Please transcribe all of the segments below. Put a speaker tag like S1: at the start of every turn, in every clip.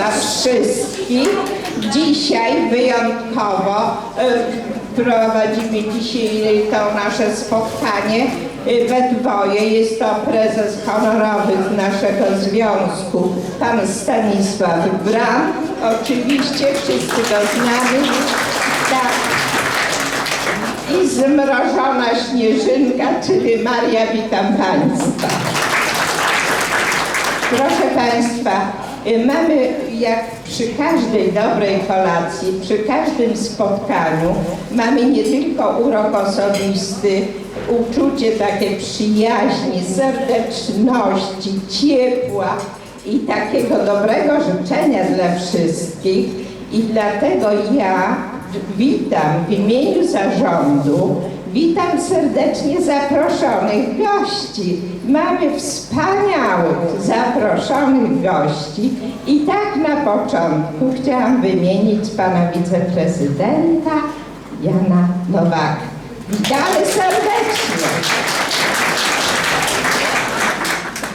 S1: Państwa wszystkich. Dzisiaj wyjątkowo e, prowadzimy dzisiaj to nasze spotkanie e, we dwoje. Jest to prezes honorowy naszego związku, pan Stanisław Bram. Oczywiście wszyscy go znamy. Tak. I zmrożona śnieżynka, czyli Maria, witam Państwa. Proszę Państwa, mamy jak przy każdej dobrej kolacji, przy każdym spotkaniu, mamy nie tylko urok osobisty, uczucie takie przyjaźni, serdeczności, ciepła i takiego dobrego życzenia dla wszystkich. I dlatego ja witam w imieniu zarządu Witam serdecznie zaproszonych gości. Mamy wspaniałych zaproszonych gości i tak na początku chciałam wymienić pana wiceprezydenta Jana Nowaka. Witamy serdecznie.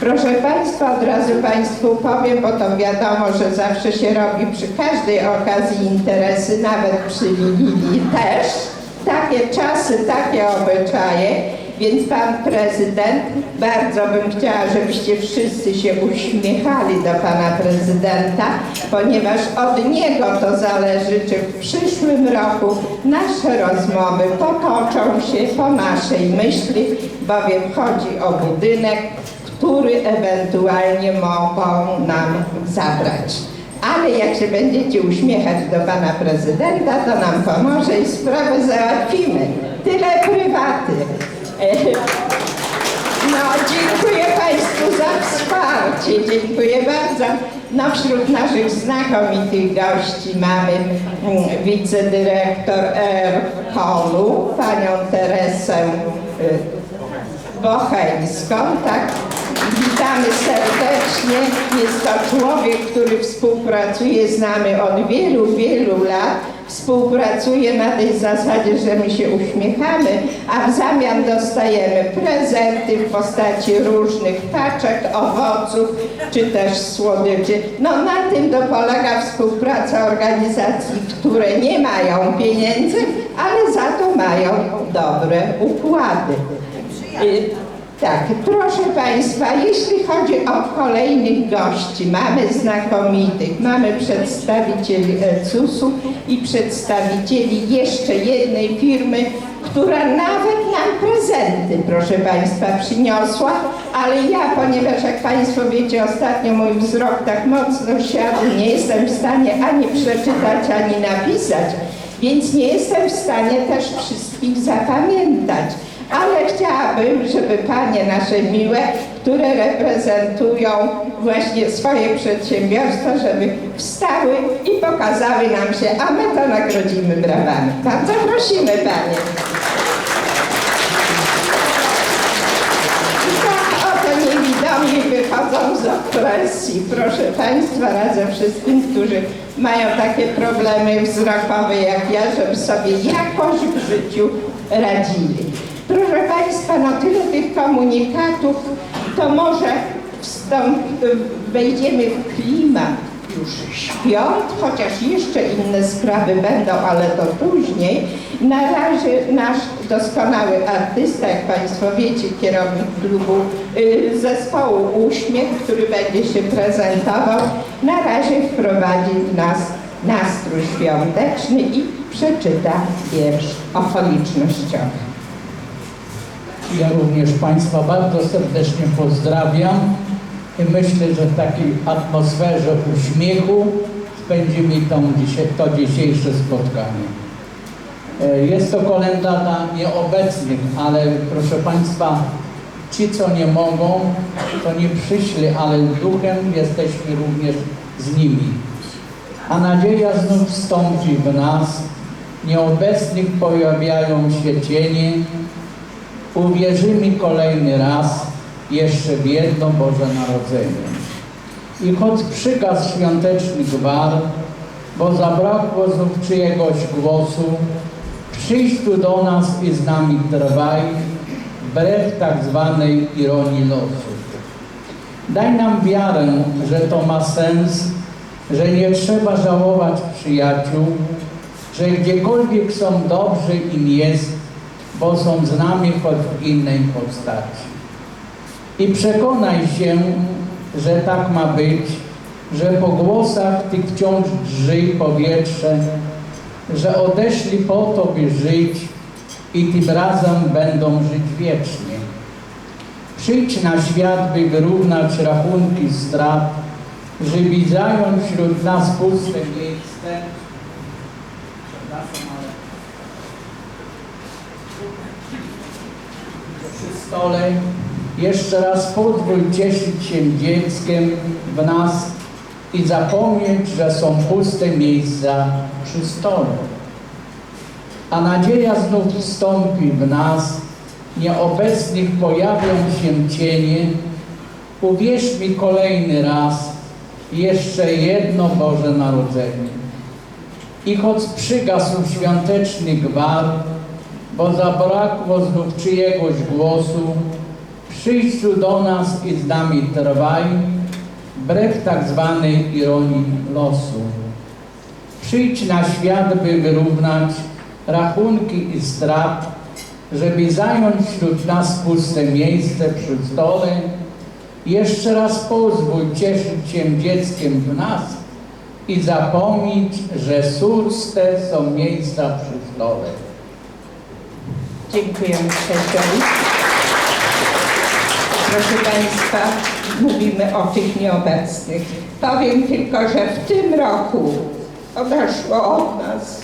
S1: Proszę Państwa, od razu Państwu powiem, bo to wiadomo, że zawsze się robi przy każdej okazji interesy, nawet przy Wigilii też takie czasy, takie obyczaje, więc pan prezydent, bardzo bym chciała, żebyście wszyscy się uśmiechali do pana prezydenta, ponieważ od niego to zależy, czy w przyszłym roku nasze rozmowy potoczą się po naszej myśli, bowiem chodzi o budynek, który ewentualnie mogą nam zabrać. Ale jak się będziecie uśmiechać do pana prezydenta, to nam pomoże i sprawę załatwimy. Tyle prywaty. No, dziękuję Państwu za wsparcie, dziękuję bardzo. No, wśród naszych znakomitych gości mamy mm, wicedyrektor ERKOL-u, panią Teresę y, Bocheńską, tak? Witamy serdecznie. Jest to człowiek, który współpracuje z nami od wielu, wielu lat. Współpracuje na tej zasadzie, że my się uśmiechamy, a w zamian dostajemy prezenty w postaci różnych paczek, owoców czy też słodyczy. No na tym to polega współpraca organizacji, które nie mają pieniędzy, ale za to mają dobre układy. Tak, proszę Państwa, jeśli chodzi o kolejnych gości, mamy znakomitych, mamy przedstawicieli CUS-u i przedstawicieli jeszcze jednej firmy, która nawet nam prezenty, proszę Państwa, przyniosła, ale ja, ponieważ jak Państwo wiecie, ostatnio mój wzrok tak mocno siadł, nie jestem w stanie ani przeczytać, ani napisać, więc nie jestem w stanie też wszystkich zapamiętać ale chciałabym, żeby panie nasze miłe, które reprezentują właśnie swoje przedsiębiorstwa, żeby wstały i pokazały nam się, a my to nagrodzimy brawami. Bardzo prosimy panie. Tak oto niewidomi wychodzą z opresji. Proszę Państwa, radzę wszystkim, którzy mają takie problemy wzrokowe jak ja, żeby sobie jakoś w życiu radzili. Proszę Państwa, no tyle tych komunikatów, to może wstąp, wejdziemy w klimat już świąt, chociaż jeszcze inne sprawy będą, ale to później. Na razie nasz doskonały artysta, jak Państwo wiecie, kierownik klubu y, zespołu Uśmiech, który będzie się prezentował, na razie wprowadzi w nas nastrój świąteczny i przeczyta wiersz okolicznościowy.
S2: Ja również Państwa bardzo serdecznie pozdrawiam i myślę, że w takiej atmosferze uśmiechu spędzimy tą, dzisiaj- to dzisiejsze spotkanie. E, Jest to kolenda dla nieobecnych, ale proszę Państwa, ci co nie mogą, to nie przyszli, ale duchem jesteśmy również z nimi. A nadzieja znów wstąpi w nas, nieobecnych pojawiają się cienie, uwierzymy kolejny raz jeszcze w jedno Boże Narodzenie. I choć przygasł świąteczny gwar, bo zabrakło znów czyjegoś głosu, przyjdź tu do nas i z nami trwaj, wbrew tak zwanej ironii losu. Daj nam wiarę, że to ma sens że nie trzeba żałować przyjaciół, że gdziekolwiek są dobrze im jest, bo są z nami choć w innej postaci. I przekonaj się, że tak ma być, że po głosach tych wciąż drży powietrze, że odeszli po to, by żyć i tym razem będą żyć wiecznie. Przyjdź na świat, by wyrównać rachunki strat, żeby zająć wśród nas puste miejsce. Przepraszam, ale przy stole jeszcze raz pozwól cieszyć się dzieckiem w nas i zapomnieć, że są puste miejsca przy stole. A nadzieja znów wstąpi w nas, nieobecnych pojawią się cienie. Uwierz mi kolejny raz, jeszcze jedno Boże Narodzenie. I choć przygasł świąteczny gwar, bo zabrakło znów czyjegoś głosu, przyjdź tu do nas i z nami trwaj, wbrew tak zwanej ironii losu. Przyjdź na świat, by wyrównać rachunki i strat, żeby zająć wśród nas puste miejsce przy stole. Jeszcze raz pozwól cieszyć się dzieckiem w nas i zapomnieć, że puste są miejsca przy stole.
S1: Dziękujemy Krzesiowi. Proszę Państwa, mówimy o tych nieobecnych. Powiem tylko, że w tym roku odeszło od nas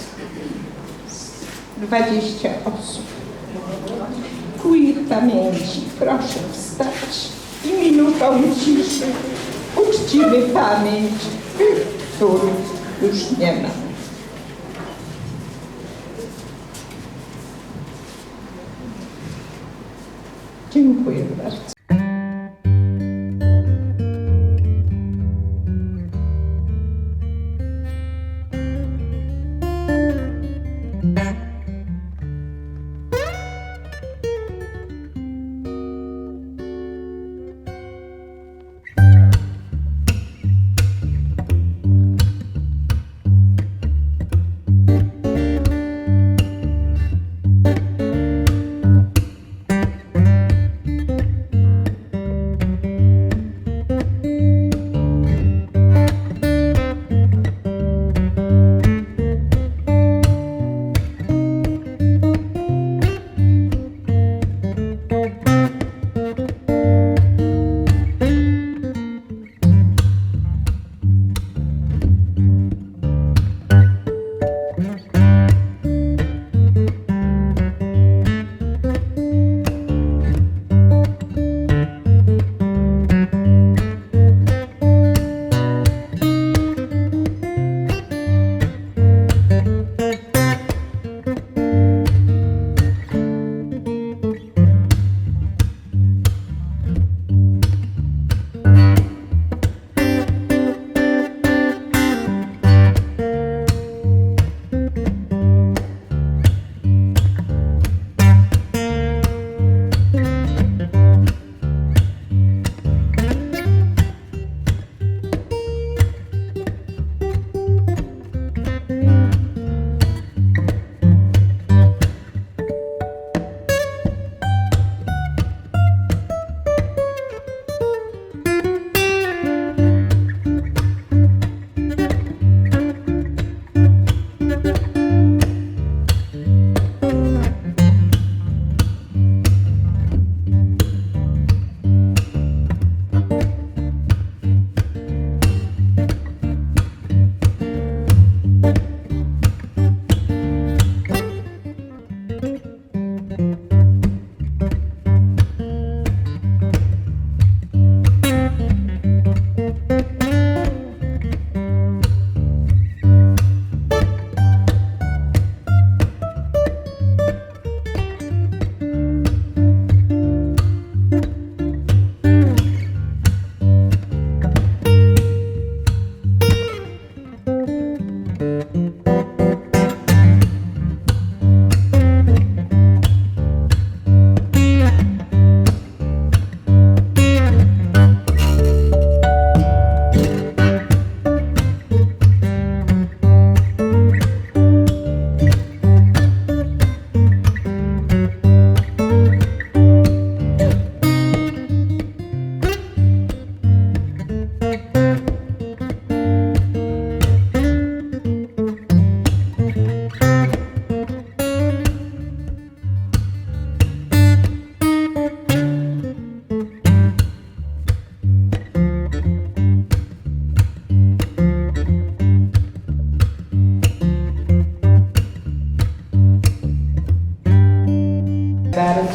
S1: z 20 osób. Ku ich pamięci proszę wstać i minutą ciszy uczcimy pamięć tych, których już nie ma. Dziękuję bardzo.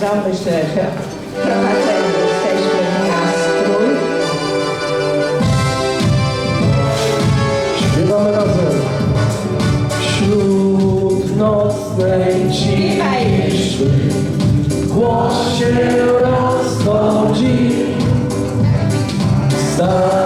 S1: Bardzo. Myślę, że prowadzeni jesteśmy w nastrój.
S3: Śpiewamy razem. Wśród nocnej ciszy głos się rozchodzi. Stańcie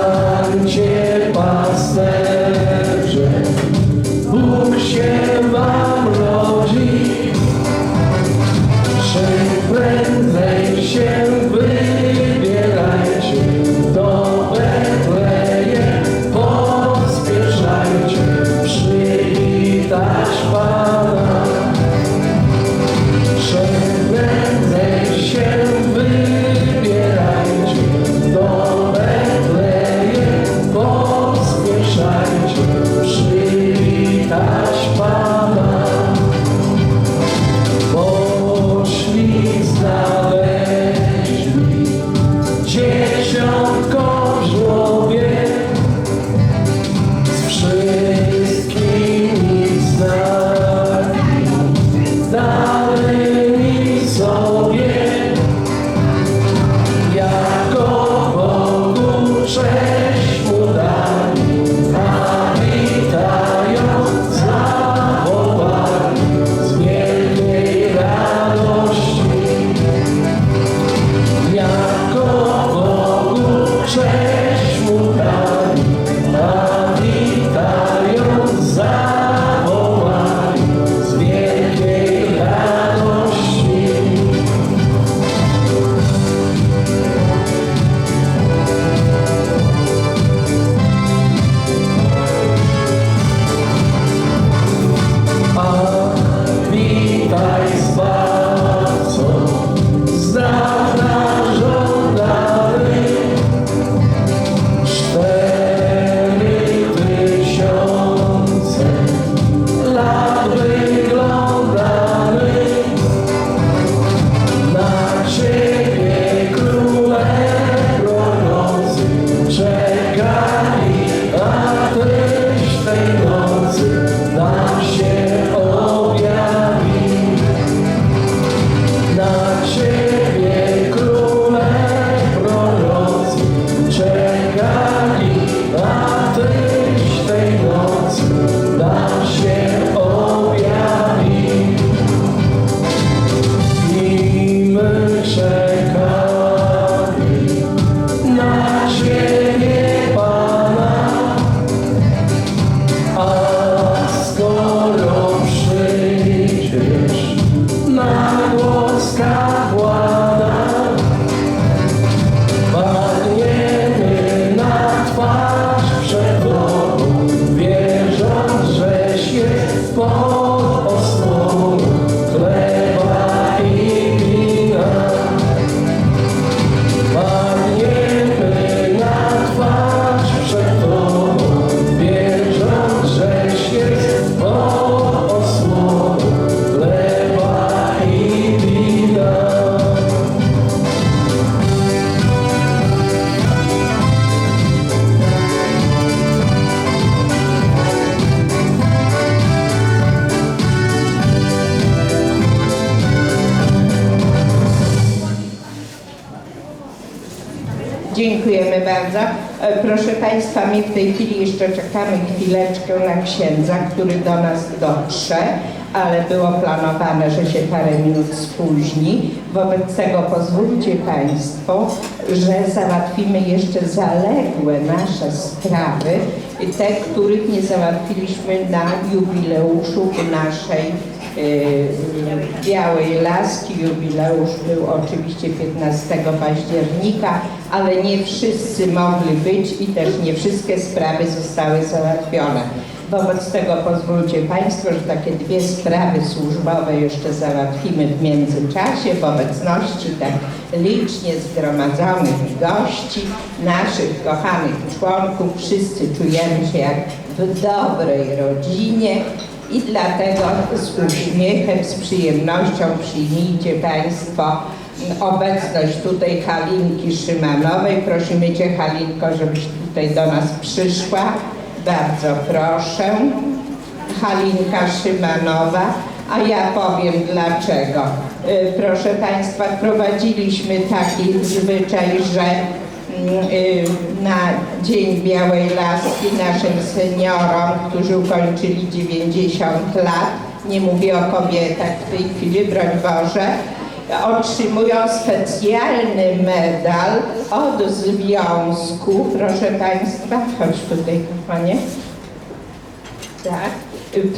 S1: Proszę Państwa, my w tej chwili jeszcze czekamy chwileczkę na księdza, który do nas dotrze, ale było planowane, że się parę minut spóźni. Wobec tego pozwólcie Państwo, że załatwimy jeszcze zaległe nasze sprawy, te, których nie załatwiliśmy na jubileuszu naszej Białej Laski. Jubileusz był oczywiście 15 października, ale nie wszyscy mogli być i też nie wszystkie sprawy zostały załatwione. Wobec tego pozwólcie Państwo, że takie dwie sprawy służbowe jeszcze załatwimy w międzyczasie w obecności tak licznie zgromadzonych gości, naszych kochanych członków. Wszyscy czujemy się jak w dobrej rodzinie i dlatego z uśmiechem, z przyjemnością przyjmijcie Państwo obecność tutaj Halinki Szymanowej. Prosimy Cię Halinko, żebyś tutaj do nas przyszła. Bardzo proszę. Halinka Szymanowa, a ja powiem dlaczego. y, proszę Państwa, wprowadziliśmy taki zwyczaj, że na Dzień Białej Laski naszym seniorom, którzy ukończyli 90 lat, nie mówię o kobietach w tej chwili, broń Boże, otrzymują specjalny medal od związku, proszę Państwa, chodź tutaj kochanie. Tak.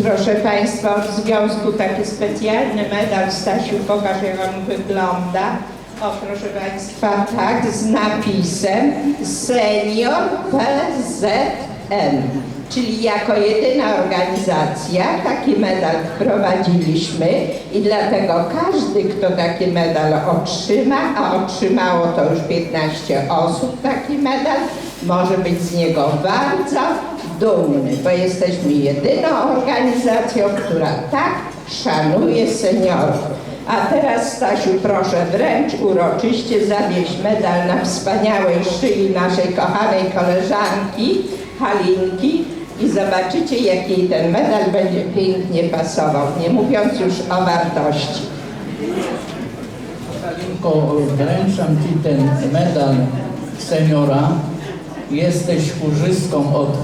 S1: Proszę Państwa, od związku taki specjalny medal, Stasiu, pokaż jak on wygląda. O, proszę Państwa, tak, z napisem Senior PZN. Czyli jako jedyna organizacja taki medal wprowadziliśmy i dlatego każdy, kto taki medal otrzyma, a otrzymało to już 15 osób taki medal, może być z niego bardzo dumny, bo jesteśmy jedyną organizacją, która tak szanuje seniorów. A teraz Stasiu, proszę wręcz uroczyście zawieź medal na wspaniałej szyi naszej kochanej koleżanki Halinki i zobaczycie, jak jej ten medal będzie pięknie pasował, nie mówiąc już o wartości.
S2: Kalinko, wręczam Ci ten medal seniora. Jesteś chórzystką od,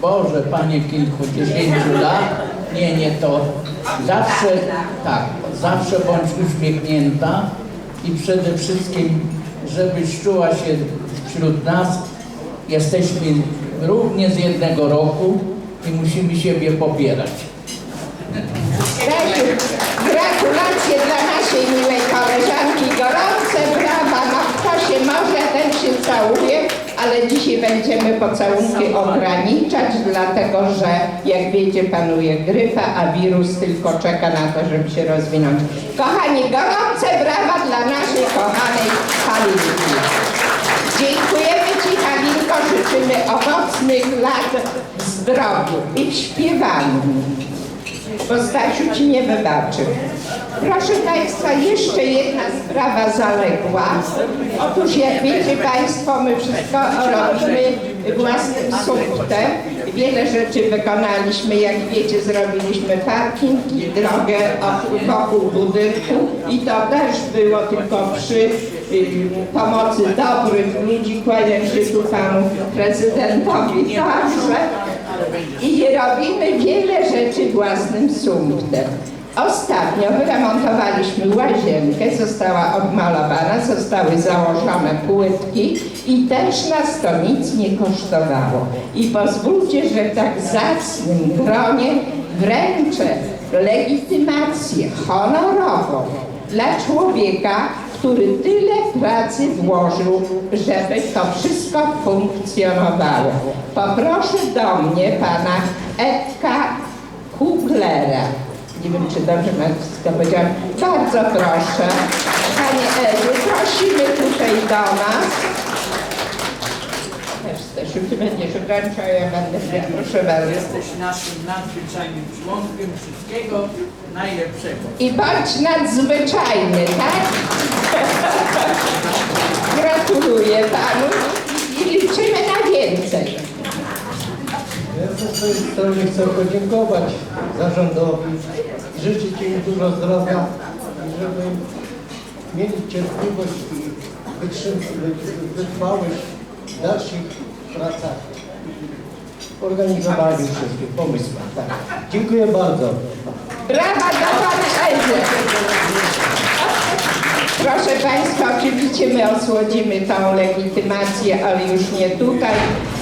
S2: Boże, Panie, kilkudziesięciu lat. Nie, nie to. Zawsze, tak, zawsze bądź uśmiechnięta i przede wszystkim, żebyś czuła się wśród nas. Jesteśmy równie z jednego roku i musimy siebie popierać.
S1: Gratulacje dla naszej miłej koleżanki, gorące brawa, no kto się może, ten się całuje, ale dzisiaj będziemy pocałunki ograniczać, dlatego że jak wiecie panuje grypa, a wirus tylko czeka na to, żeby się rozwinąć. Kochani, gorące brawa dla naszej kochanej Halinki. Dziękujemy Ci Halinko, życzymy owocnych lat w zdrowiu i w śpiewaniu bo Stasiu ci nie wybaczy. Proszę Państwa, jeszcze jedna sprawa zaległa. Otóż jak wiecie Państwo, my wszystko robimy własnym sumptem. Wiele rzeczy wykonaliśmy, jak wiecie, zrobiliśmy parking i drogę wokół budynku i to też było tylko przy pomocy dobrych ludzi. Kłaniam się tu Panu Prezydentowi także. I robimy wiele rzeczy własnym sumptem. Ostatnio wyremontowaliśmy łazienkę, została odmalowana, zostały założone płytki i też nas to nic nie kosztowało. I pozwólcie, że w tak zacnym gronie wręczę legitymację honorową dla człowieka, który tyle pracy włożył, żeby to wszystko funkcjonowało. Poproszę do mnie pana Edka Kuglera. Nie wiem, czy dobrze nazwisko powiedziałam. Bardzo proszę. Panie Edu, prosimy tutaj do nas. Też, będziesz ja będę, proszę bardzo.
S2: Jesteś naszym nadzwyczajnym członkiem wszystkiego najlepszego.
S1: I bądź nadzwyczajny, tak? Gratuluję panu i liczymy na więcej.
S4: Ja ze swojej strony chcę podziękować zarządowi, życzyć im dużo zdrowia i żeby mieli cierpliwość i wytrwałość w dalszych pracach w organizowaniu wszystkich pomysłów. Tak. Dziękuję bardzo.
S1: Brawa dla pana Ezy. Proszę Państwa, oczywiście my osłodzimy tą legitymację, ale już nie tutaj,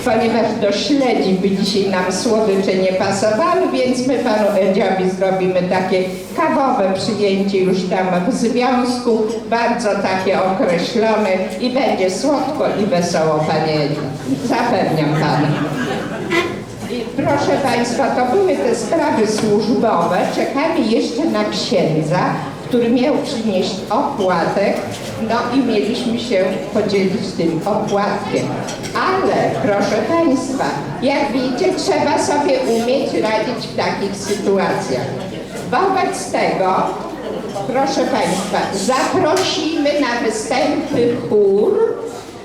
S1: ponieważ do śledzi by dzisiaj nam słodycze nie pasowały, więc my panu Edziowi zrobimy takie kawowe przyjęcie już tam w związku, bardzo takie określone i będzie słodko i wesoło, panie Edziu. Zapewniam pana. I Proszę Państwa, to były te sprawy służbowe. Czekamy jeszcze na księdza, który miał przynieść opłatek, no i mieliśmy się podzielić tym opłatkiem. Ale proszę Państwa, jak wiecie, trzeba sobie umieć radzić w takich sytuacjach. Wobec tego, proszę Państwa, zaprosimy na występy chór,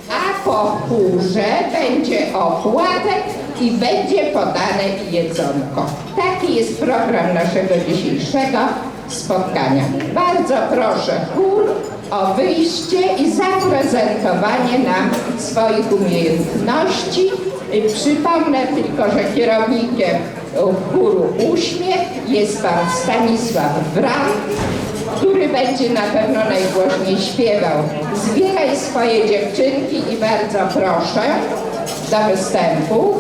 S1: a po chórze będzie opłatek i będzie podane jedzonko. Taki jest program naszego dzisiejszego spotkania. Bardzo proszę chór o wyjście i zaprezentowanie nam swoich umiejętności. Przypomnę tylko, że kierownikiem chóru Uśmiech jest pan Stanisław Wran, który będzie na pewno najgłośniej śpiewał. Zbieraj swoje dziewczynki i bardzo proszę do występu.